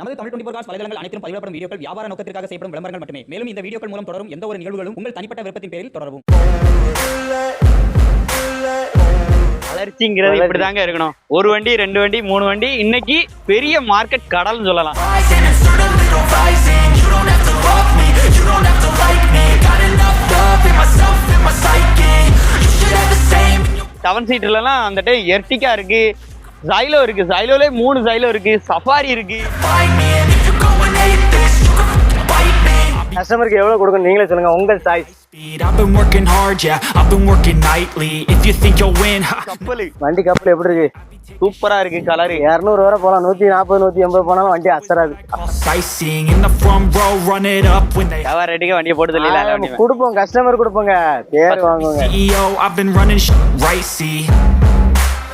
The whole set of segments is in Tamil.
நமது தமிழ் டுவெண்டி ஃபோர் காஸ் வலைதளங்கள் அனைத்தும் பதிவிடப்படும் வீடியோக்கள் வியாபார நோக்கத்திற்காக செய்யப்படும் விளம்பரங்கள் மட்டுமே. மேலும் இந்த வீடியோக்கள் மூலம் தொடரும் எந்த ஒரு நிகழ்வுகளும் உங்கள் தனிப்பட்ட விருப்பத்தின் பேரில் தொடரவும். வளர்ச்சிங்கிறது இப்படிதாங்க இருக்கணும். ஒரு வண்டி ரெண்டு வண்டி மூணு வண்டி இன்னைக்கு பெரிய மார்க்கெட் கடல்னு சொல்லலாம். செவன் சீட்டர்லாம் அந்த டைம் எர்டிக்கா இருக்கு. ஜைலோ இருக்கு ஜைலோலே மூணு ஜைலோ இருக்கு சஃபாரி இருக்கு கஸ்டமருக்கு எவ்வளவு கொடுக்கணும் நீங்களே சொல்லுங்க உங்கள் choice I've been working hard, yeah, I've been working nightly If you think you'll win, ha, கப்பல் வண்டி கப்பல் எப்படி இருக்கு சூப்பரா இருக்கு கலரு இரநூறு வரை போகலாம் நூத்தி நாற்பது நூத்தி எண்பது போனாலும் வண்டி அசராது sightseeing In the front row, run it up when they வியாபார ரேட்டுக்கு வண்டியை போட்டு தெரியல கொடுப்போம் கஸ்டமர் கொடுப்போங்க பேர் வாங்குவாங்க CEO, I've been running shit right, see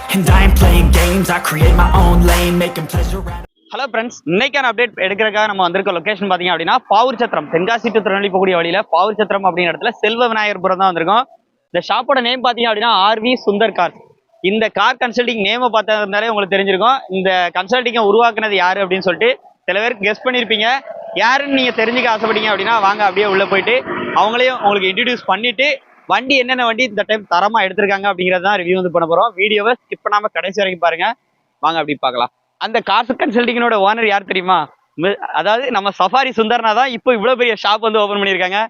And I ain't playing games, I create my own lane Making pleasure out hello friends இன்னைக்கான அப்டேட் எடுக்கிறக்காக நம்ம வந்திருக்க லொகேஷன் பாத்தீங்க அப்படின்னா பாவூர் சத்திரம் தென்காசி டு திருநெல்வேலி போகக்கூடிய வழியில பாவூர் சத்திரம் அப்படிங்கிற இடத்துல செல்வ விநாயகர்புரம் தான் வந்திருக்கோம். இந்த ஷாப்போட நேம் பாத்தீங்க அப்படின்னா ஆர்வி சுந்தர் கார். இந்த கார் கன்சல்டிங் நேமை பார்த்தாலே உங்களுக்கு தெரிஞ்சிருக்கும். இந்த கன்சல்டிங்கை உருவாக்குனது யாரு அப்படின்னு சொல்லிட்டு சில பேருக்கு கெஸ் பண்ணியிருப்பீங்க யாருன்னு நீங்க தெரிஞ்சுக்க ஆசைப்பட்டீங்க அப்படின்னா வாங்க அப்படியே உள்ள போயிட்டு அவங்களையும் உங்களுக்கு இன்ட்ரடியூஸ் பண்ணிட்டு வண்டி என்னென்ன வண்டி இந்த டைம் தரமா எடுத்திருக்காங்க அப்படிங்கறத தான் ரிவ்யூ வந்து பண்ண போறோம். வீடியோவை ஸ்கிப் பண்ணாம கடைசி வரைக்கும் பாருங்க. வாங்க அப்படி பார்க்கலாம். அந்த காசு கன்சல்டிங்கோட ஓனர் யார் தெரியுமா? அதாவது நம்ம சஃபாரி சுந்தர்னா தான் இப்போ இவ்வளவு பெரிய ஷாப் வந்து ஓபன் பண்ணியிருக்காங்க.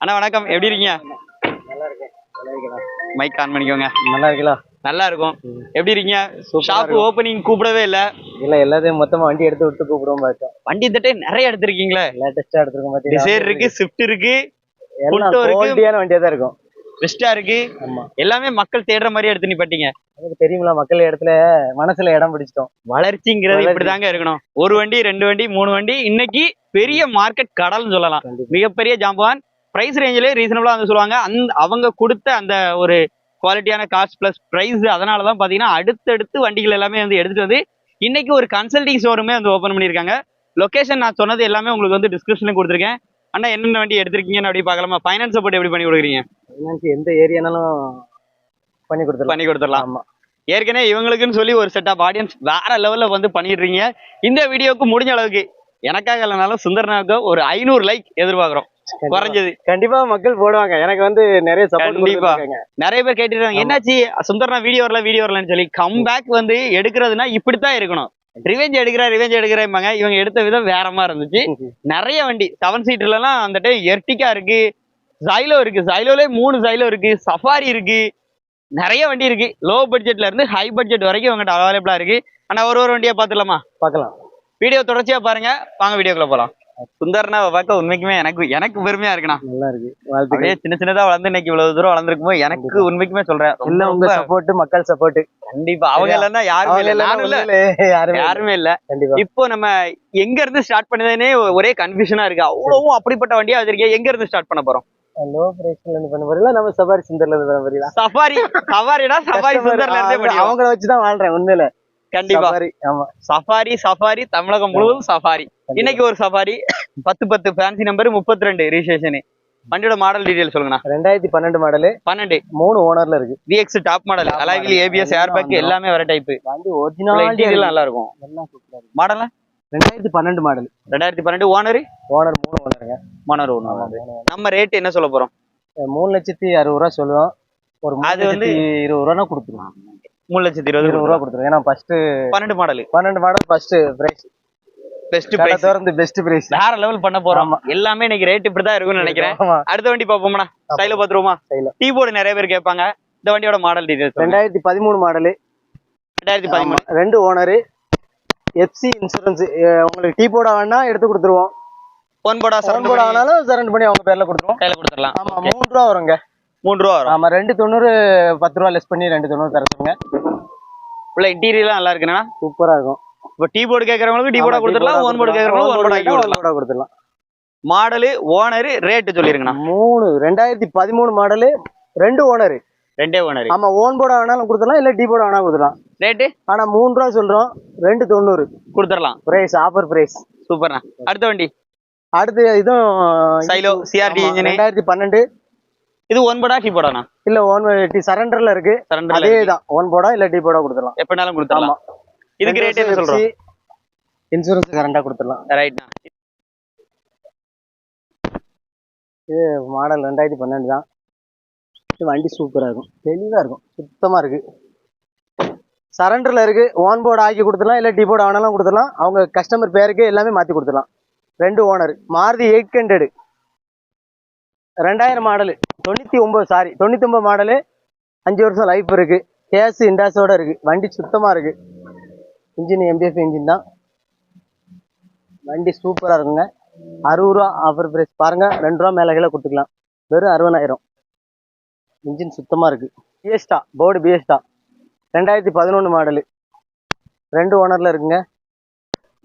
அண்ணா வணக்கம். எப்படி இருக்கீங்க? நல்லா இருக்கேன் மைக் ஆன் பண்ணிக்கோங்க. நல்லா இருக்கலாம் நல்லா இருக்கும் எப்படி இருக்கீங்க? ஷாப். ஓபனிங் கூப்பிடவே இல்ல. இல்ல எல்லாத்தையும் மொத்தமா வண்டி எடுத்து விட்டு கூப்பிடுவோம் பார்த்தோம் வண்டி இந்த டைம் நிறைய எடுத்திருக்கீங்களே. லேட்டஸ்டா எடுத்துருக்கோம் டிசைர் இருக்கு ஸ்விஃப்ட் இருக்கு வண்டியா தான் இருக்கும். வெஸ்டா இருக்கு. எல்லாமே மக்கள் தேடுற மாதிரி எடுத்து நிப்பட்டீங்க. தெரியுங்களா மக்கள் இடத்துல மனசுல இடம் பிடிச்சிட்டோம். வளர்ச்சிங்கிறது வளர்ச்சி. இப்படிதாங்க இருக்கணும். ஒரு வண்டி ரெண்டு வண்டி மூணு வண்டி இன்னைக்கு பெரிய மார்க்கெட் கடல்னு சொல்லலாம். மிகப்பெரிய ஜாம்பவான். பிரைஸ் ரேஞ்சிலே ரீசனபிளா வந்து சொல்லுவாங்க. அந்த அவங்க கொடுத்த அந்த ஒரு குவாலிட்டியான காஸ்ட் பிளஸ் பிரைஸ் அதனால தான் பாத்தீங்கன்னா அடுத்தடுத்து வண்டிகள் எல்லாமே வந்து எடுத்துட்டு வந்து இன்னைக்கு ஒரு கன்சல்டிங் ஷோரூமே வந்து ஓப்பன் பண்ணியிருக்காங்க. லொகேஷன் நான் சொன்னது எல்லாமே உங்களுக்கு வந்து டிஸ்கிரிப்ஷன்ல கொடுத்துருக்கேன். அண்ணா என்னென்ன வண்டி எடுத்திருக்கீங்கன்னு அப்படி பார்க்கலாமா? ஃபைனான்ஸ் சப்போர்ட் எப்படி பண்ணி கொடுக்குறீங்க? என்னன்னு எந்த ஏரியானாலும் பண்ணி கொடுத்துடலாம். பண்ணி கொடுத்துடலாம். ஆமா. ஏற்கனவே இவங்களுக்குன்னு சொல்லி ஒரு செட் ஆஃப் ஆடியன்ஸ் வேற லெவல்ல வந்து பண்ணிடுறீங்க. இந்த வீடியோக்கு முடிஞ்ச அளவுக்கு எனக்காக இல்லைனாலும் சுந்தரனாவுக்கு ஒரு ஐநூறு லைக் எதிர்பார்க்குறோம். குறைஞ்சது. கண்டிப்பா மக்கள் போடுவாங்க. எனக்கு வந்து நிறைய கண்டிப்பா. நிறைய பேர் கேட்டுருக்காங்க என்னாச்சு? சுந்தரனா வீடியோ வரல வீடியோ வரலன்னு சொல்லி கம்பேக் வந்து எடுக்கிறதுனா இப்படித்தான் இருக்கணும். ரிவெஞ்ச் எடுக்கிற ரிவெஞ்ச் எடுக்கிறேன்பாங்க இவங்க எடுத்த விதம் வேற மாதிரி இருந்துச்சு. நிறைய வண்டி செவன் சீட்டர்லாம் அந்த டைம் எர்டிகா இருக்கு ஜைலோ இருக்கு. ஜைலோலே மூணு ஜைலோ இருக்கு சஃபாரி இருக்கு. நிறைய வண்டி இருக்கு. லோ பட்ஜெட்ல இருந்து ஹை பட்ஜெட் வரைக்கும் உங்கள்கிட்ட அவைலபிளா இருக்கு. ஆனா ஒரு ஒரு வண்டியா பாத்துலாமா பார்க்கலாம். வீடியோ தொடர்ச்சியா பாருங்க. வாங்க வீடியோக்குள்ள போலாம். சுந்தர்னா பார்க்க உண்மைக்குமே எனக்கு எனக்கு பெருமையா இருக்குண்ணா. நல்லா இருக்கு. வாழ்த்துக்கள். சின்ன சின்னதா வளர்ந்து இன்னைக்கு இவ்வளவு தூரம் வளர்ந்துருக்கும் எனக்கு உண்மைக்குமே சொல்றேன். இல்ல உங்க சப்போர்ட் மக்கள் சப்போர்ட் கண்டிப்பா. அவங்க இல்லைன்னா யாருமே இல்ல. நானும் இல்ல. யாருமே இல்ல. இப்போ நம்ம எங்க இருந்து ஸ்டார்ட் பண்ணதுனே ஒரே கன்ஃபியூஷனா இருக்கு. அவ்வளவும் அப்படிப்பட்ட வண்டியா வச்சிருக்கேன் எங்க இருந்து ஸ்டார்ட் பண்ண போறோம்? லோ பிரைஸ்ல இருந்து பண்ண போறீங்களா? நம்ம சபாரி சுந்தர்ல இருந்து பண்ண போறீங்களா? சஃபாரினா சஃபாரி Customer, சுந்தர்ல இருந்தே அவங்கள வச்சு தான் வாழ்றேன் உண்மையில. கண்டிப்பா. சஃபாரி சஃபாரி தமிழகம் முழுவதும் சஃபாரி இன்னைக்கு ஒரு சஃபாரி பத்து பத்து ஃபேன்சி நம்பர் முப்பத்தி ரெண்டு ரிஜிஸ்ட்ரேஷன் வண்டியோட மாடல் டீடைல் சொல்லுங்கண்ணா. ரெண்டாயிரத்தி பன்னெண்டு மாடலு பன்னெண்டு. மூணு ஓனர்ல இருக்கு. VX top model alloy wheel. ABS air bag எல்லாம் வர டைப் வண்டி ஒரிஜினல் நல்லா இருக்கும் மாடல் ரெண்டாயிரத்தி பன்னெண்டு மாடல் ரெண்டாயிரத்தி பன்னெண்டு ஓனர் ஓனர் மூணு ஓனருங்க மூணு owner. நம்ம ரேட் என்ன சொல்ல போறோம்? மூணு லட்சத்தி அறுபது ரூபா சொல்லுவோம் ஒரு அது வந்து- இருபது ரூபா கொடுத்துருவோம். மூணு லட்சத்தி இருபது ரூபா கொடுத்துருவோம் ஏன்னா ஃபர்ஸ்ட் பன்னெண்டு மாடல் பன்னெண்டு model first price best price திறந்து பெஸ்ட் பிரைஸ் வேற லெவல் பண்ண போறோம். எல்லாமே இன்னைக்கு ரேட் இப்படிதான் இருக்கும்னு நினைக்கிறேன். அடுத்த வண்டி பாப்போம்னா ஸ்டைல பாத்துருவோமா. டீ போர்டு நிறைய பேர் கேட்பாங்க. இந்த வண்டியோட மாடல் டீடைல்ஸ் ரெண்டாயிரத்தி பதிமூணு மாடலு ரெண்டாயிரத்தி பதிமூணு. ரெண்டு ஓனரு எஃப்சி இன்சூரன்ஸ் உங்களுக்கு டீ போட வேணா எடுத்து கொடுத்துருவோம். போடா ஃபோன் சரண்டு போட வேணாலும் சரண்ட் பண்ணி அவங்க பேர்ல கொடுத்துருவோம். கையில கொடுத்துடலாம். ஆமா மூணு ரூபா வருங்க. மூணு ரூபா வரும். ஆமா ரெண்டு தொண்ணூறு பத்து ரூபா லெஸ் பண்ணி ரெண்டு தொண்ணூறு தர சொல்லுங்க. உள்ள இன்டீரியர்லாம் நல்லா இருக்குண்ணா சூப்பரா இருக்கும். இப்போ டீ போர்டு கேட்கறவங்களுக்கு டீ போர்டா கொடுத்துடலாம் ஓன் போர்டு கேட்கறவங்களுக்கு ஓன் போர்டு ஆக்கி கொடுத்துடலாம். மாடலு ஓனரு ரேட்டு சொல்லிருங்கண்ணா. மூணு ரெண்டாயிரத்தி பதிமூணு மாடலு ரெண்டு ஓனரு ரெண்டே ஓனர் ஆமா ஓன் போர்டா வேணாலும் கொடுத்துடலாம் இல்ல டீ போர்டா வேணாலும் கொடுத்துடலாம். ரேட்டு ஆனா மூணு ரூபா சொல்றோம் ரெண்டு தொண்ணூறு. கொடுத்துடலாம். பிரைஸ் ஆஃபர் பிரைஸ் சூப்பர்ண்ணா. அடுத்த வண்டி. அடுத்து இதுவும் CRD ஆமா, engine. ரெண்டாயிரத்தி பன்னெண்டு. இது ஒன் போர்டா டீ போடாண்ணா இல்ல ஓன் சரண்டர்ல இருக்கு. சரண்டர்ல அதே தான். ஓன் போர்டா இல்ல டீ போர்டா கொடுத்துடலாம். எப்பனாலும் கொடுத்துடலாம். இதுக்கு ரேட் என்ன சொல்றோம்? இன்சூரன்ஸ் கரண்டா கொடுத்துடலாம். ரைட்ண்ணா மாடல் ரெண்டாயிரத்தி பன்னெண்டு தான். இது வண்டி சூப்பரா இருக்கும். தெளிவா இருக்கும். சுத்தமா இருக்கு. சரண்டர்ல இருக்கு. ஓன் போர்டு ஆக்கி கொடுத்துடலாம். இல்ல டி போர்டு ஆனாலும் கொடுத்துடலாம். அவங்க கஸ்டமர் பேருக்கு எல்லாமே மாத்தி கொடுத்துடலாம். ரெண்டு ஓனர் மாருதி எயிட் ஹண்ட்ரட் ரெண்டாயிரம் மாடலு. தொண்ணூற்றி ஒம்பது சாரி தொண்ணூற்றி ஒம்பது மாடலு. அஞ்சு வருஷம் லைஃப் இருக்குது கேஸ் இண்டாஸோடு இருக்குது வண்டி சுத்தமாக இருக்குது இன்ஜின் எம்பிஎஃப் இன்ஜின் தான். வண்டி சூப்பராக இருக்குங்க. அறுபது ரூபா ஆஃபர் பிரைஸ் பாருங்கள் ரெண்டு ரூபா மேலே கீழே கொடுத்துக்கலாம். வெறும் அறுபதாயிரம். இன்ஜின் சுத்தமாக இருக்குது பிஎஸ்டா போர்டு பிஎஸ்டா ரெண்டாயிரத்தி பதினொன்று மாடலு. ரெண்டு ஓனரில் இருக்குங்க.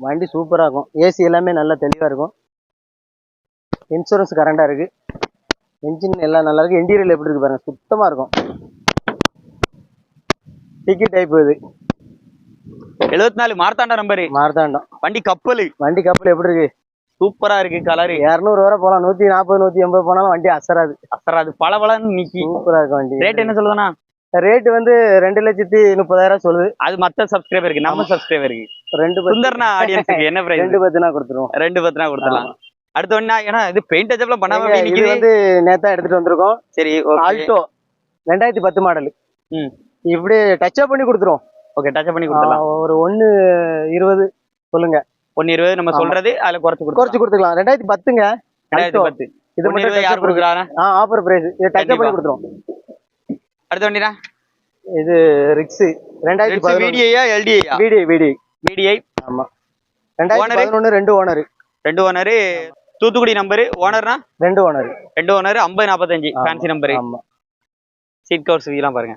வண்டி சூப்பராக இருக்கும். ஏசி எல்லாமே நல்லா தெளிவாக இருக்கும். இன்சூரன்ஸ் கரண்டாக இருக்குது இன்ஜின் எல்லாம் நல்லா இருக்கு. இன்டீரியல் எப்படி இருக்கு பாருங்க. சுத்தமா இருக்கும். டிக்கி டைப் இது. எழுபத்தி நாலு மார்த்தாண்டா நம்பரு மார்த்தாண்டம். வண்டி கப்பலு. வண்டி கப்பல் எப்படி இருக்கு? சூப்பரா இருக்கு கலரு இரநூறு வரை போகலாம். நூத்தி நாற்பது நூத்தி எண்பது போனாலும் வண்டி அசராது. அசராது. பல பலன்னு நிக்கி சூப்பரா இருக்கும் வண்டி. ரேட் என்ன சொல்லுதுண்ணா? ரேட் வந்து ரெண்டு லட்சத்தி முப்பதாயிரம் சொல்லுது. அது மத்த சப்ஸ்கிரைபருக்கு நம்ம சப்ஸ்கிரைபருக்கு ரெண்டு சுந்தர்னா ஆடியன்ஸுக்கு என்ன பிரைஸ் ரெண்டு பத்துனா கொடுத்துருவோம். ரெண்டு பத்துனா கொடுத்துடலாம். அடுத்த ஒண்ணா ஏன்னா இது பெயிண்ட் டச்சப்லாம் பண்ணாம இது வந்து நேத்தா எடுத்துட்டு வந்திருக்கோம். சரி ஆல்டோ ரெண்டாயிரத்தி பத்து மாடல் ம். இப்படி டச்சப் பண்ணி கொடுத்துருவோம். ஓகே டச் பண்ணி கொடுத்துடலாம். ஒரு ஒண்ணு இருபது சொல்லுங்க. ஒன்னு இருபது நம்ம. சொல்றது அதுல குறைச்சு குறைச்சு கொடுத்துக்கலாம். ரெண்டாயிரத்தி பத்துங்க. ரெண்டாயிரத்தி. பத்து. இது ஒன்னு மட்டும் யார் கொடுக்குறாரா ஆ ஆஃபர் பிரைஸ் இது டச்சப். பண்ணி கொடுத்துருவோம். அடுத்த வண்டினா இது ரிக்ஸ் ரெண்டாயிரத்தி விடிஐயா எல்டிஐயா விடிஐ விடிஐ விடிஐ ஆமா. ரெண்டாயிரத்தி? பதினொன்று ரெண்டு ஓனர் ரெண்டு ஓனரு தூத்துக்குடி நம்பரு ஓனர்னா ரெண்டு ஓனர் ரெண்டு ஓனர் ஐம்பது நாற்பத்தஞ்சு ஃபேன்சி நம்பரு சீட் கவர்ஸ் எல்லாம் பாருங்க.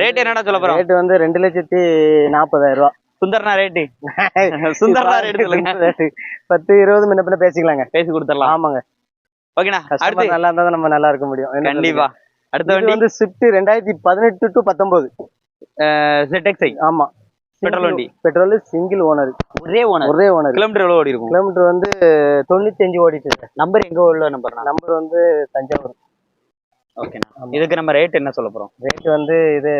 ரேட் என்னடா சொல்ல போறோம்? ரேட் வந்து ரெண்டு லட்சத்தி நாற்பதாயிரம் ரூபா. சுந்தர்னா ரேட்டு சுந்தர்னா ரேட் சொல்லுங்க. ரேட்டு பத்து இருபது முன்ன பின்ன பேசிக்கலாங்க. பேசி கொடுத்துடலாம். ஆமாங்க. ஓகேண்ணா அடுத்து. நல்லா இருந்தா நம்ம நல்லா இருக்க முடியும். கண்டிப்பா. அடுத்த வண்டி. வந்து ஸ்விஃப்ட் ரெண்டாயிரத்தி பதினெட்டு டு பத்தொன்பது. ZXi ஆமா. பெட்ரோல் வண்டி. பெட்ரோல் சிங்கிள் ஓனர் ஒரே ஓனர் ஒரே ஓனர் கிலோமீட்டர் எவ்வளவு ஓடி இருக்கும்? கிலோமீட்டர் வந்து தொண்ணூத்தி அஞ்சு ஓடிட்டு நம்பர் எங்க உள்ள நம்பர் நம்பர் வந்து தஞ்சாவூர். ஓகேண்ணா இதுக்கு நம்ம ரேட் என்ன சொல்ல போறோம்? ரேட் வந்து இது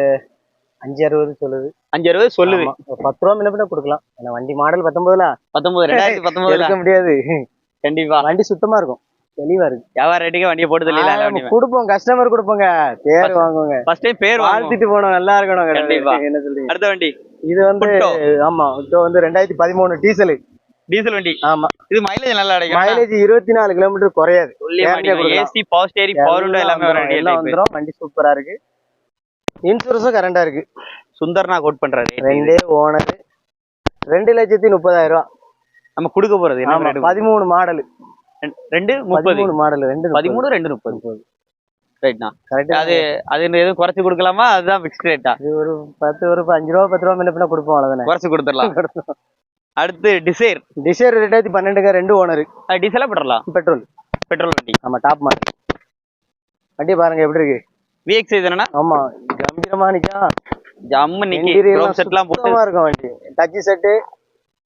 அஞ்சு அறுபது சொல்லுது. அஞ்சு அறுபது சொல்லுது பத்து ரூபா முன்ன கொடுக்கலாம். ஏன்னா வண்டி மாடல் பத்தொன்பதுல. பத்தொன்பது ரெண்டாயிரத்தி பத்தொன்பதுல. எடுக்க முடியாது. கண்டிப்பா. வண்டி சுத்தமா இருக்கும். தெளிவா இருக்கு. வியாபார ரேட்டுக்கு வண்டியை போட்டு தெரியல கொடுப்போம். கஸ்டமர் கொடுப்போங்க. பேர் வாங்குவோங்க. ஃபர்ஸ்ட் டைம் பேர் வாழ்த்திட்டு போனோம். நல்லா இருக்கணும் கண்டிப்பா. என்ன சொல்றீங்க? அடுத்த வண்டி. இது வந்து. ஆமா இது வந்து ரெண்டாயிரத்தி பதிமூணு டீசல். டீசல் வண்டி? ஆமா. இது மைலேஜ் நல்லா கிடைக்கும் மைலேஜ் இருபத்தி நாலு கிலோமீட்டர் குறையாது. AC power steering power window எல்லாமே எல்லாம் வந்துரும். வண்டி சூப்பரா இருக்கு. இன்சூரன்ஸும் கரண்டா இருக்கு. சுந்தர்னா கோட் பண்றாரு. ரெண்டே ஓனர். ரெண்டு லட்சத்தி முப்பதாயிரம் ரூபா. நம்ம கொடுக்க போறது? பதிமூணு மாடல் ரெண்டு முப்பது. மாடல் ரெண்டு பதிமூணு ரெண்டு முப்பது. ரைட்ண்ணா கரெக்டா அது அது எதுவும் குறைச்சு கொடுக்கலாமா? அதுதான் ஃபிக்ஸ்ட் ரேட்டா இது ஒரு பத்து ஒரு அஞ்சு ரூபா பத்து ரூபா முன்ன பின்ன கொடுப்போம் அவ்வளவுதானே? குறைச்சு கொடுத்துடலாம். அடுத்து டிசைர் டிசைர் ரெண்டாயிரத்தி பன்னெண்டுங்க ரெண்டு ஓனர் டீசலா பெட்ரோலா பெட்ரோல் பெட்ரோல் வண்டி. ஆமா டாப் மாடல் வண்டி பாருங்க எப்படி இருக்கு? விஎக்ஸ் இது என்னன்னா ஆமா கம்பீரமா நிக்கா. ஜம்மு எல்லாம் செட்லாம் போட்டு. சுத்தமா இருக்கும் வண்டி. டச் செட்டு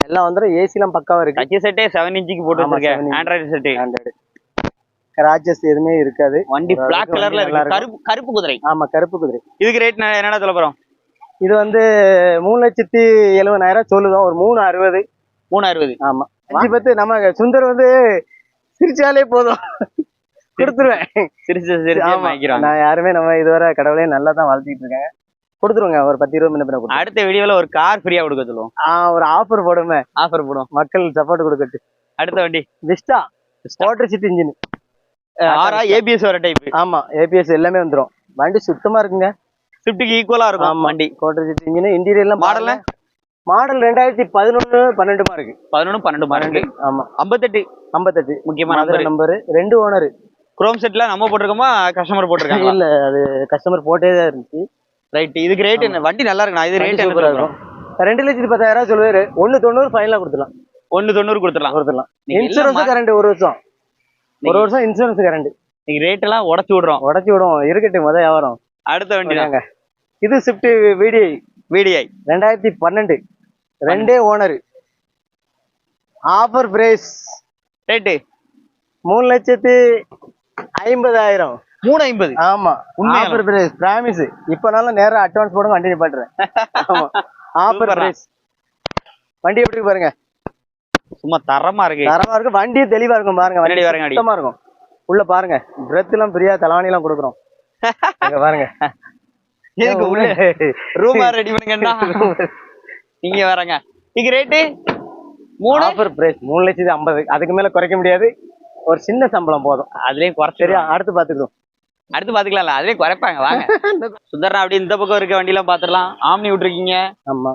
எல்லாம் வந்துடும் ஏசி எல்லாம் பக்காவா இருக்கு. டச் செட்டே செவன் இன்ச்சுக்கு போட்டு ஆமா, வச்சிருக்கேன். 7 inch. Android set Android scratches எதுவுமே இருக்காது. வண்டி பிளாக் கலர்ல இருக்கு. கருப்பு கருப்பு குதிரை. ஆமா கருப்பு குதிரை. இதுக்கு ரேட் என்னடா சொல்ல போறோம்? இது வந்து மூணு லட்சத்தி எழுபதாயிரம் சொல்லுதோம் ஒரு மூணு அறுபது. மூணு அறுபது. ஆமா. அஞ்சு பத்து நம்ம சுந்தர் வந்து சிரிச்சாலே போதும். கொடுத்துருவேன். சிரிச்சு நான் யாருமே நம்ம இதுவரை கடவுளே நல்லா தான் வளர்த்திட்டு இருக்காங்க. கொடுத்துருங்க ஒரு பத்து இருபது மினிட் அடுத்த வீடியோல ஒரு கார் ஃப்ரீயா கொடுக்க சொல்லுவோம். ஒரு ஆஃபர் போடுமே. ஆஃபர் போடுவோம். மக்கள் சப்போர்ட் கொடுக்கட்டு. அடுத்த வண்டி. விஸ்டா வாட்டர் சிட்டி இன்ஜின் ஆறா ஏபிஎஸ் வர டைப் ஆமா ஏபிஎஸ் எல்லாமே வந்துரும். வண்டி சுத்தமா இருக்குங்க. ஸ்விஃப்ட்டுக்கு ஈக்குவலா இருக்கும். ஆமா. வண்டி. வாட்டர் சிட்டி இன்ஜின் இன்டீரியர்லாம் மாடல்ல? மாடல் ரெண்டாயிரத்தி பதினொன்னு பன்னெண்டுமா இருக்கு பதினொன்று பன்னெண்டு இருக்கு ஆமா. ஐம்பத்தெட்டு. ஐம்பத்தெட்டு. முக்கியமான நம்பர் ரெண்டு ஓனர் குரோம் செட்ல நம்ம போட்டிருக்கோமா கஸ்டமர் போட்டிருக்காங்க இல்ல அது கஸ்டமர் போட்டே தான் இருந்துச்சு. ரைட் இதுக்கு ரேட் என்ன? வண்டி நல்லா இருக்கு இது ரேட் என்ன இருக்கும். ரெண்டு லட்சத்தி பத்தாயிரம் சொல்லுவாரு. ஒண்ணு தொண்ணூறு ஃபைனலா கொடுத்துலாம் ஒன்னு தொண்ணூறு கொடுத்துடலாம். கொடுத்துலாம் நீங்க இன்சூரன்ஸ் கரண்ட் ஒரு வருஷம். ஒரு வருஷம் இன்சூரன்ஸ் கரண்ட் நீங்க ரேட் எல்லாம் உடச்சு விடுறோம். உடச்சி விடும் இருக்கட்டும் முத வியாபாரம். அடுத்த வண்டி தான் ஓகேங்க. இது ஸ்விஃப்ட் விடிஐ விடிஐ ரெண்டாயிரத்தி பன்னெண்டு. ரெண்டே ஓனர் ஆஃபர் பிரைஸ் ரேட்டு மூணு லட்சத்தி ஐம்பதாயிரம். மூணு ஐம்பது. ஆமா. ஆஃபர் பிரைஸ் பிராமிஸ் இப்பனாலும் நேரா அட்வான்ஸ் போடுங்க நிப்பாட்டுறேன் ஆமா. ஆஃபர். பிரைஸ் வண்டி எப்படி பாருங்க. சும்மா தரமா இருக்கு. தரமா இருக்கு வண்டி தெளிவா இருக்கும் பாருங்க வண்டி அடி. சுத்தமா இருக்கும். உள்ள பாருங்க பிரெத் எல்லாம் ஃப்ரீயா தலவாணி எல்லாம் கொடுக்குறோம். பாருங்க. எதுக்கு உள்ள ரூமா ரெடி பண்ணுங்கண்ணா. நீங்க வரங்க. இங்க ரேட்டு மூணு? ஆஃபர் பிரைஸ் மூணு லட்சத்தி ஐம்பது. அதுக்கு மேல குறைக்க முடியாது. ஒரு சின்ன சம்பளம் போதும். அதுலயும் குறைச்சு சரியா? அடுத்து பாத்துக்கிறோம் அடுத்து பாத்துக்கலாம்ல. அதுலயும் குறைப்பாங்க. வாங்க. சுந்தரா அப்படி இந்த பக்கம் இருக்க வண்டி எல்லாம் பாத்துடலாம். ஆம்னி விட்டுருக்கீங்க. ஆமா.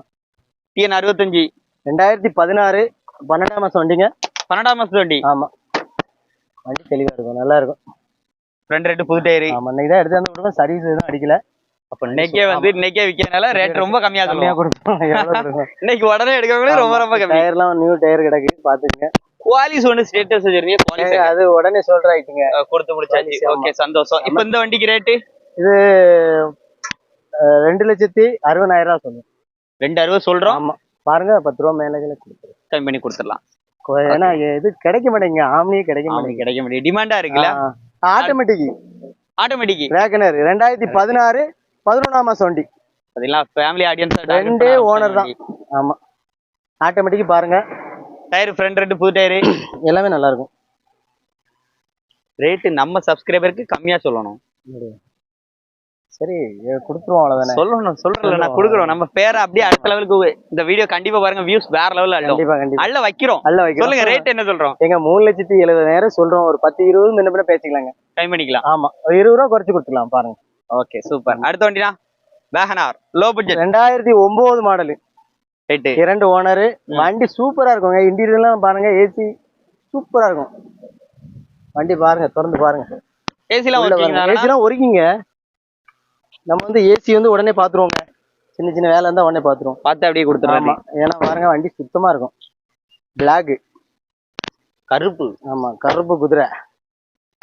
டிஎன் அறுபத்தஞ்சு. ரெண்டாயிரத்தி பதினாறு பன்னெண்டாம் மாசம் வண்டிங்க. பன்னெண்டாம் மாசத்து வண்டி? ஆமா. வண்டி தெளிவா இருக்கும் நல்லா இருக்கும். ரெண்டு ரெண்டு புது டயரு ஆமா இன்னைக்கு தான் எடுத்து வந்து விடுவோம் சர்வீஸ் எதுவும் அடிக்கல. அப்ப இன்னைக்கே வந்து இன்னைக்கே விக்கிறதுனால ரேட் ரொம்ப கம்மியா கம்மியா கொடுப்போம் இன்னைக்கு உடனே எடுக்கிறவங்களே ரொம்ப ரொம்ப கம்மி. டயர்லாம் நியூ டயர் கிடக்கு பாத்துக்கங்க. குவாலிஸ் ஒன்று ஸ்டேட்டஸ் குவாலிஸ் ஏங்க, அது உடனே சொல்ற ஆயிட்டுங்க கொடுத்து முடிச்சாச்சு. ஓகே சந்தோஷம். இப்போ இந்த வண்டிக்கு ரேட்டு இது ரெண்டு லட்சத்தி அறுபதாயிரம் ரூபா சொல்லுங்க ரெண்டு அறுபது சொல்றோம்? ஆமா. பாருங்க பத்து ரூபா மேலே கீழே கொடுத்துருங்க. கம்மி பண்ணி கொடுத்துடலாம். ஏன்னா இது கிடைக்க மாட்டேங்க ஆம்னியே கிடைக்க மாட்டேங்குது. அவனுக்கு கிடைக்க முடியும் டிமாண்டா இருக்குல்ல? ஆட்டோமேட்டிக் ஆட்டோமேட்டிக் வேகனர் ரெண்டாயிரத்தி பதினாறு பதினொன்றாம் மாசம் வண்டி அதெல்லாம் ஃபேமிலி ஆடியன்ஸ் ரெண்டே ஓனர் தான். ஆமா. ஆட்டோமேட்டிக் பாருங்க. டயர் ஃப்ரண்ட் ரெண்டு புது டயரு எல்லாமே நல்லா இருக்கும். ரேட்டு நம்ம சப்ஸ்கிரைபருக்கு கம்மியா சொல்லணும். சரி கொடுத்துருவோம் அவ்வளவுதானே? சொல்லணும் சொல்றல நான். கொடுக்குறோம். நம்ம பேரை அப்படியே அடுத்த லெவலுக்கு இந்த வீடியோ கண்டிப்பா பாருங்க வியூஸ் வேற லெவல்ல கண்டிப்பா கண்டிப்பா. அள்ள வைக்கிறோம். நல்ல வைக்கிறோம். சொல்லுங்க ரேட் என்ன சொல்றோம்? எங்க மூணு லட்சத்தி எழுபதாயிரம் சொல்றோம். ஒரு பத்து இருபது முன்ன பின்ன பேசிக்கலாங்க. டைம் பண்ணிக்கலாம். ஆமா. இருபது ரூபா குறைச்சு கொடுத்துக்கலாம் பாருங்க. ஓகே சூப்பர் அடுத்த வண்டினா? வேகனார் லோ பட்ஜெட் ரெண்டாயிரத்தி ஒன்பது மாடலு இரண்டு ஓனரு வண்டி சூப்பரா இருக்குங்க. இன்டீரியர்லாம் பாருங்க ஏசி சூப்பரா இருக்கும். வண்டி பாருங்க திறந்து பாருங்க. ஏசிலாம் ஏசிலாம் ஒருக்கிங்க நம்ம வந்து ஏசி வந்து உடனே பாத்துருவோங்க சின்ன சின்ன வேலை இருந்தா உடனே பாத்துருவோம். பார்த்து அப்படியே கொடுத்துறாங்க ஆமா. ஏன்னா பாருங்க வண்டி சுத்தமா இருக்கும். பிளாக் கருப்பு. ஆமா கருப்பு குதிரை.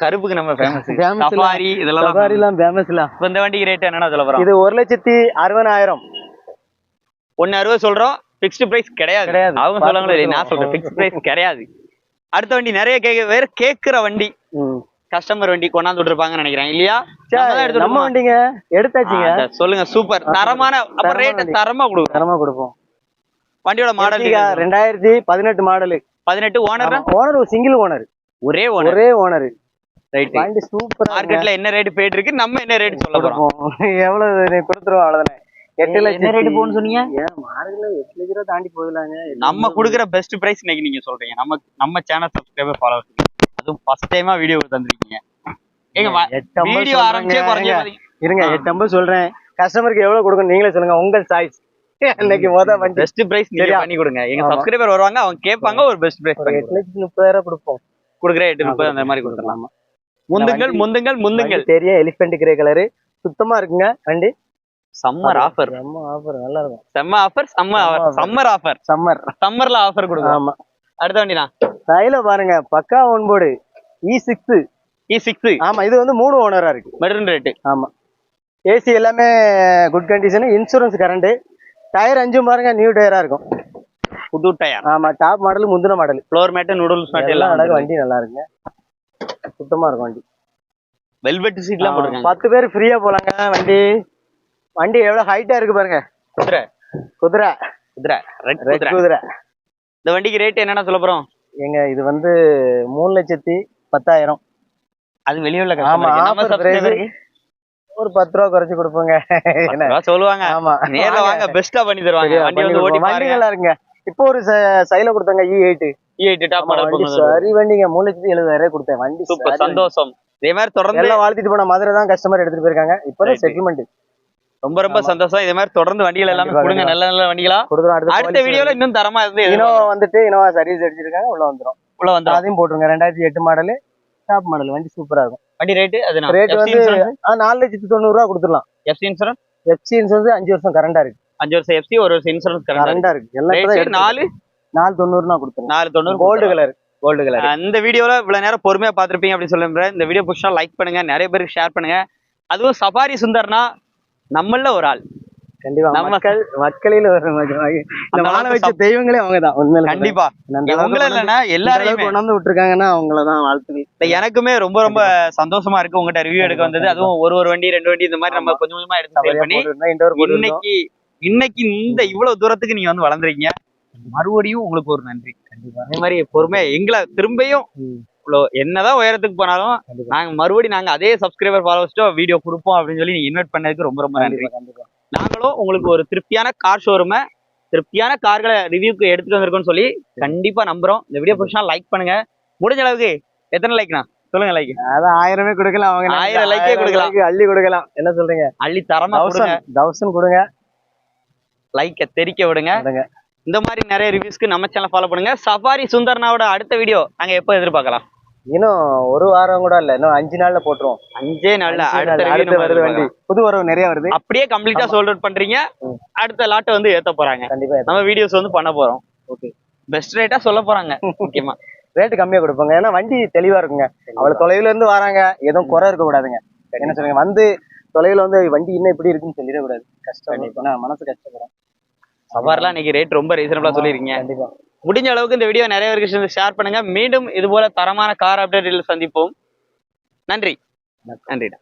கருப்புக்கு நம்ம ஃபேமஸ். சஃபாரி இதெல்லாம் ஃபேமஸ்ல இந்த வண்டிக்கு ரேட் என்னன்னா சொல்ல போறோம் இது ஒரு லட்சத்தி அறுபதாயிரம். ஒன்னு அறுபது சொல்றோம். பிக்ஸ்டு பிரைஸ் கிடையாது. கிடையாது. அவங்க சொல்லுவாங்களே நான் சொல்றேன் பிக்ஸ்ட் பிரைஸ் கிடையாது. அடுத்த வண்டி நிறைய கேக்க வேற கேக்குற வண்டி. கஸ்டமர் வண்டி கொண்டாந்து விட்டுருப்பாங்கன்னு நினைக்கிறேன். இல்லையா? நம்ம? வண்டிங்க எடுத்தாச்சுங்க. சொல்லுங்க சூப்பர் தரமான அப்ப ரேட். தரமா கொடுக்கும் தரமா கொடுப்போம். வண்டியோட மாடல் ரெண்டாயிரத்தி பதினெட்டு மாடலு பதினெட்டு ஓனர் ஓனர் ஒரு சிங்கிள் ஓனர் ஒரே ஓனர் ஒரே ஓனர் ரைட் வண்டி சூப்பரா மார்க்கெட்ல என்ன ரேட் போயிட்டு இருக்கு நம்ம என்ன ரேட் சொல்ல போறோம்? எவ்வளவு கொடுத்துருவோம் அவ்வளவுதானே. எட்டு லட்சம் rate போகும்னு சொன்னீங்க? மார்க்கெட்ல எட்டு லட்ச ரூபா தாண்டி போகலாங்க. நம்ம குடுக்குற பெஸ்ட் பிரைஸ் இன்னைக்கு நீங்க சொல்றீங்க. நம்ம நம்ம சேனல் சப்ஸ்கிரைபர் ஃபாலோவர்ஸ் அதுவும் ஃபர்ஸ்ட் டைமா வீடியோ தந்திருக்கீங்க. ஐம்பது வீடியோ. ஆரம்பிச்சே குறைஞ்சே. இருங்க எட்டு ஐம்பது சொல்றேன். கஸ்டமருக்கு எவ்வளவு கொடுக்கணும் நீங்களே சொல்லுங்க. உங்கள் சாய்ஸ் இன்னைக்கு முத வண்டி. பெஸ்ட் பிரைஸ் நீங்க? பண்ணி கொடுங்க. எங்க. சப்ஸ்கிரைபர் வருவாங்க அவங்க கேட்பாங்க ஒரு பெஸ்ட் பிரைஸ் எட்டு லட்சத்தி முப்பதாயிரம் கொடுப்போம். கொடுக்குறேன் எட்டு முப்பது அந்த மாதிரி கொடுத்துடலாம். முந்துங்கள் முந்துங்கள் முந்துங்கள். தெரியும். எலிஃபென்ட் கிரே கலரு சுத்தமா இருக்குங்க. வண்டி. சம்மர் ஆஃபர் செம்ம ஆஃபர் நல்லா இருக்கும். செம்ம ஆஃபர் செம்ம offer. சம்மர் ஆஃபர் சம்மர் சம்மர்ல ஆஃபர் கொடுக்கும் ஆமா. அடுத்த வண்டினா கையில பாருங்க பக்கா one board E six E six ஆமா இது வந்து மூணு ஓனரா இருக்கு. மெரூன் ரேட்டு ஆமா. ஏசி எல்லாமே good condition insurance current tyre அஞ்சும் பாருங்க நியூ டயரா இருக்கும். புது டயர் ஆமா டாப் மாடல் முந்தின model floor mat noodles mat எல்லாம் அழகு வண்டி நல்லா இருக்குங்க. சுத்தமா இருக்கும் வண்டி. வெல்வெட் சீட்லாம் போட்டுருக்காங்க. பத்து பேர் ஃப்ரீயா போலாங்க வண்டி. வண்டி எவ்வளவு ஹைட்டா இருக்கு பாருங்க. குதிரை. குதிரை. குதிரை. ரெட் ரெட் குதிரை. குதிரை. இந்த வண்டிக்கு ரேட் என்னன்னா சொல்ல போறோம்? ஏங்க இது வந்து மூணு லட்சத்தி பத்தாயிரம். அது வெளியுள்ள ஆமா. ஒரு பத்து ரூபா குறைச்சு கொடுப்போங்க. சொல்லுவாங்க. ஆமா. நேர்ல வாங்க. பெஸ்டா பண்ணி தருவாங்க. வண்டி வந்து ஓட்டி பாருங்க. நல்லா இருக்குங்க இப்போ ஒரு சைல கொடுத்தாங்க இ எயிட் E8 டாப் மாடல் சரி வண்டிங்க. மூணு லட்சத்தி எழுபதாயிரம் கொடுத்தேன். வண்டி சூப்பர். சந்தோஷம். இதே மாதிரி தொடர்ந்து எல்லாம் வாழ்த்திட்டு போன மதுரை தான் கஸ்டமர் எடுத்துட்டு போயிருக்காங்க. Right. செட்டில்மெண்ட் ரொம்ப ரொம்ப சந்தோஷம். இதே மாதிரி தொடர்ந்து வண்டிகள் எல்லாமே கொடுங்க. நல்ல நல்ல வண்டிகளா. அடுத்த வீடியோல இன்னும் தரமா இருந்து இனோவா. வந்துட்டு இனோவா சர்வீஸ் அடிச்சிருக்காங்க உள்ள வந்துரும். உள்ள வந்துரும். அதையும் போட்டுருங்க. ரெண்டாயிரத்தி எட்டு மாடல் டாப் மாடல் வண்டி சூப்பரா இருக்கும். வண்டி ரேட் அது ரேட் வந்து நாலு லட்சத்தி தொண்ணூறு ரூபா கொடுத்துடலாம். எஃப்சி இன்சூரன்ஸ் எஃப்சி இன்சூரன்ஸ் அஞ்சு வருஷம் கரண்டா இருக்கு. அஞ்சு வருஷம் எஃப்சி ஒரு வருஷம் இன்சூரன்ஸ் கரண்ட் இருக்கு. எல்லாம். நாலு? நாலு தொண்ணூறுனா கொடுத்துருங்க நாலு தொண்ணூறு கோல்டு கலர் கோல்டு கலர் இந்த வீடியோல இவ்வளவு நேரம் பொறுமையா பாத்திருப்பீங்க அப்படின்னு சொல்லுறேன். இந்த வீடியோ புடிச்சா லைக் பண்ணுங்க. நிறைய பேருக்கு ஷேர் பண்ணுங்க. அதுவும் சஃபாரி சுந்தர்னா நம்மள ஒரு ஆள். கண்டிப்பா மக்கள் மக்களில் ஒரு இந்த வாழ வச்ச தெய்வங்களே அவங்க தான் உண்மையில கண்டிப்பா. கொண்டாந்து- இல்லைன்னா எல்லாரையுமே. கொண்டாந்து விட்டுருக்காங்கன்னா அவங்களதான் வாழ்த்துக்கள். எனக்குமே ரொம்ப ரொம்ப சந்தோஷமா இருக்கு. உங்ககிட்ட ரிவ்யூ எடுக்க வந்தது. அதுவும் ஒரு ஒரு வண்டி ரெண்டு வண்டி இந்த மாதிரி நம்ம கொஞ்சம் கொஞ்சமா எடுத்து பண்ணி. இன்னைக்கு இன்னைக்கு இந்த இவ்வளவு தூரத்துக்கு நீங்க வந்து வளர்ந்துருக்கீங்க. மறுபடியும் உங்களுக்கு ஒரு நன்றி. அதே மாதிரி பொறுமையா எங்களை திரும்பியும். இவ்வளோ என்னதான் உயரத்துக்கு போனாலும் நாங்க மறுபடியும் நாங்க அதே சப்ஸ்கிரைபர் ஃபாலோவர்ஸ்டோ வீடியோ கொடுப்போம் அப்படின்னு சொல்லி நீங்க இன்வைட் பண்ணதுக்கு ரொம்ப ரொம்ப நன்றி. நாங்களும் உங்களுக்கு ஒரு திருப்தியான கார் ஷோரூமை திருப்தியான கார்களை ரிவ்யூக்கு எடுத்துட்டு வந்திருக்கோம்னு சொல்லி கண்டிப்பா நம்புறோம். இந்த வீடியோ பிடிச்சா லைக் பண்ணுங்க. முடிஞ்ச அளவுக்கு எத்தனை லைக்னா சொல்லுங்க லைக் அதான் ஆயிரமே கொடுக்கலாம் அவங்க ஆயிரம் ஏ கொடுக்கலாம். அள்ளி கொடுக்கலாம். என்ன சொல்றீங்க? அள்ளி தரமா கொடுங்க. தௌசண்ட் கொடுங்க. லைக்கை தெரிக்க விடுங்க. இந்த மாதிரி நிறைய ரிவ்யூஸ்க்கு நம்ம சேனல் ஃபாலோ பண்ணுங்க. சஃபாரி சுந்தர்னாவோட அடுத்த வீடியோ நாங்க எப்போ எதிர்பார்க்கலாம்? இன்னும் ஒரு வாரம் கூட இல்ல இன்னும் அஞ்சு நாள்ல போட்டுருவோம். அஞ்சே நாள்ல அடுத்த வருது வண்டி. புது வரவு நிறைய வருது. அப்படியே கம்ப்ளீட்டா சோல்ட் அவுட் பண்றீங்க. அடுத்த லாட்டை வந்து ஏத்த போறாங்க. கண்டிப்பா நம்ம வீடியோஸ் வந்து பண்ண போறோம். ஓகே. பெஸ்ட் ரேட்டா சொல்ல போறாங்க முக்கியமா. ரேட்டு கம்மியா கொடுப்பாங்க. ஏன்னா வண்டி தெளிவா இருக்குங்க. அவ்வளவு தொலைவுல இருந்து வராங்க. எதுவும் குறை இருக்க கூடாதுங்க. என்ன சொல்லுங்க வந்து தொலைவுல வந்து வண்டி இன்னும் இப்படி இருக்குன்னு சொல்லிடக்கூடாது கஷ்டம். ஏன்னா மனசு கஷ்டப்படும் சவார்லாம் இன்னைக்கு ரேட் ரொம்ப ரீசனபிளா சொல்லிருக்கீங்க. கண்டிப்பா. முடிஞ்ச அளவுக்கு இந்த வீடியோ நிறைய பேருக்கு ஷேர் பண்ணுங்க. மீண்டும் இது போல தரமான கார் அப்டேட்டில் சந்திப்போம். நன்றி. நன்றிடா.